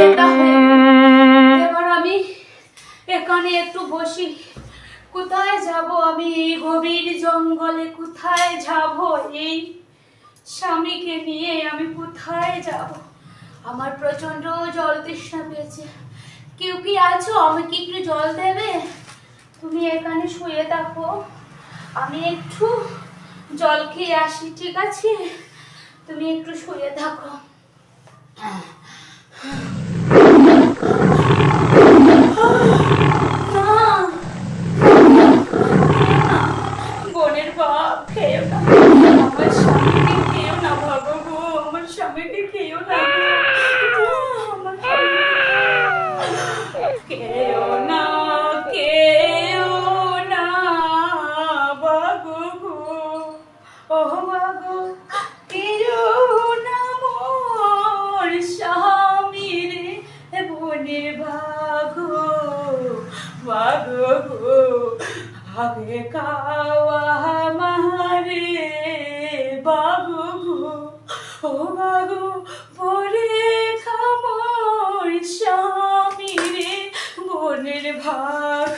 হয়ে এবার আমি এখানে একটু বসি। কোথায় যাব আমি এই গভীর জঙ্গলে? কোথায় যাব এই স্বামীকে নিয়ে আমি কোথায় যাব? আমার প্রচণ্ড জল তৃষ্ণা পেয়েছে। কেউ কি আছো? আমাকে একটু জল দেবে? তুমি এখানে শুয়ে থাকো। আমি একটু জল খেয়ে আসি ঠিক আছে? তুমি একটু শুয়ে থাকো না বোনের বাপ খেয়েও না, আমার স্বামীকে খেয়েও না ভাবো গো আমার স্বামীকে খেয়েও না। খেয়েও না খেয়েও না বাগো গো ও বাগো খেয়েও না মোর স্বামী রে বোনের ভাগো বাগো গো আগে কাওয়া মারে বাবু গো ও বাবু পরে খামর স্বামী রে বোনের ভাগ